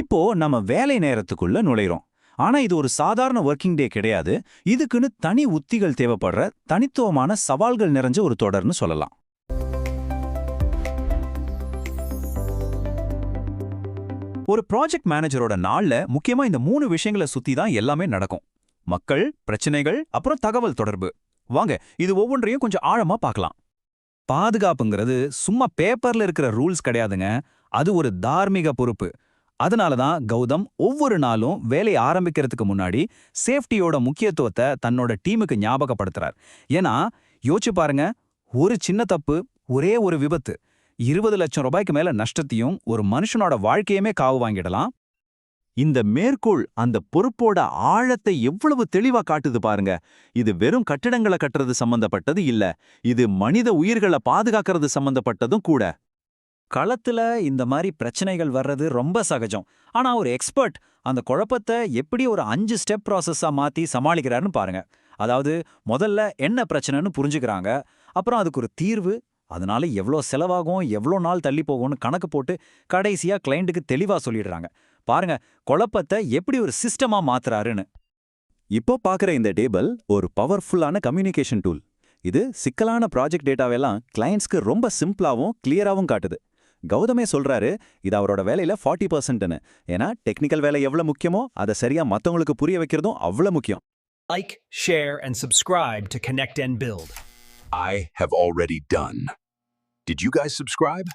இப்போ நம்ம வேலை நேரத்துக்குள்ள நுழைறோம் ஆனா இது ஒரு சாதாரண ஒர்க்கிங் டே கிடையாது. இதுக்குன்னு தனி உத்திகள் தேவைப்படுற தனித்துவமான சவால்கள் நிறைஞ்ச ஒரு தொடர்னு சொல்லலாம். ஒரு ப்ராஜெக்ட் மேனேஜரோட நாள்ல முக்கியமா இந்த மூணு விஷயங்களை சுத்தி தான் எல்லாமே நடக்கும். மக்கள் பிரச்சனைகள் அப்புறம் தகவல் தொடர்பு. வாங்க இது ஒவ்வொன்றையும் கொஞ்சம் ஆழமா பார்க்கலாம். பாதுகாப்புங்கிறது சும்மா பேப்பர்ல இருக்கிற ரூல்ஸ் கிடையாதுங்க. அது ஒரு தார்மீக பொறுப்பு. அதனால தான் கௌதம் ஒவ்வொரு நாளும் வேலையை ஆரம்பிக்கிறதுக்கு முன்னாடி சேஃப்டியோட முக்கியத்துவத்தை தன்னோட டீமுக்கு ஞாபகப்படுத்துறார். ஏன்னா யோசிச்சு பாருங்க ஒரு சின்ன தப்பு ஒரே ஒரு விபத்து இருபது லட்சம் ரூபாய்க்கு மேல நஷ்டத்தையும் ஒரு மனுஷனோட வாழ்க்கையுமே காவு வாங்கிடலாம். இந்த மேற்கோள் அந்த பொறுப்போட ஆழத்தை எவ்வளவு தெளிவா காட்டுது பாருங்க. இது வெறும் கட்டிடங்களை கட்டுறது சம்பந்தப்பட்டது இல்ல இது மனித உயிர்களை பாதுகாக்கிறது சம்பந்தப்பட்டதும் கூட. களத்துல இந்த மாதிரி பிரச்சனைகள் வர்றது ரொம்ப சகஜம். ஆனா ஒரு எக்ஸ்பர்ட் அந்த குழப்பத்தை எப்படி ஒரு அஞ்சு ஸ்டெப் ப்ராசஸா மாத்தி சமாளிக்கிறாருன்னு பாருங்க. அதாவது முதல்ல என்ன பிரச்சனைன்னு புரிஞ்சுக்கிறாங்க. அப்புறம் அதுக்கு ஒரு தீர்வு அதனால எவ்வளோ செலவாகும் எவ்வளோ நாள் தள்ளி போகும்னு கணக்கு போட்டு கடைசியா கிளைண்ட்டுக்கு தெளிவா சொல்லிடுறாங்க. பாருங்க குழப்பத்தை எப்படி ஒரு சிஸ்டமா மாத்துறாருன்னு. இப்போ பார்க்குற இந்த டேபிள் ஒரு பவர்ஃபுல்லான கம்யூனிகேஷன் டூல் இது சிக்கலான ப்ராஜெக்ட் டேட்டாவெல்லாம் கிளையண்ட்ஸ்க்கு ரொம்ப சிம்பிளாவும் கிளியராகவும் காட்டுது. கௌதமே சொல்றாரு இது அவரோட வேலையில ஃபார்ட்டி பர்சன்ட்னு ஏன்னா டெக்னிக்கல் வேலை எவ்வளவு முக்கியமோ அதை சரியா மத்தவங்களுக்கு புரிய வைக்கிறதும் அவ்வளவு முக்கியம் Like, share, and subscribe to Connect and Build. I have already done. Did you guys subscribe?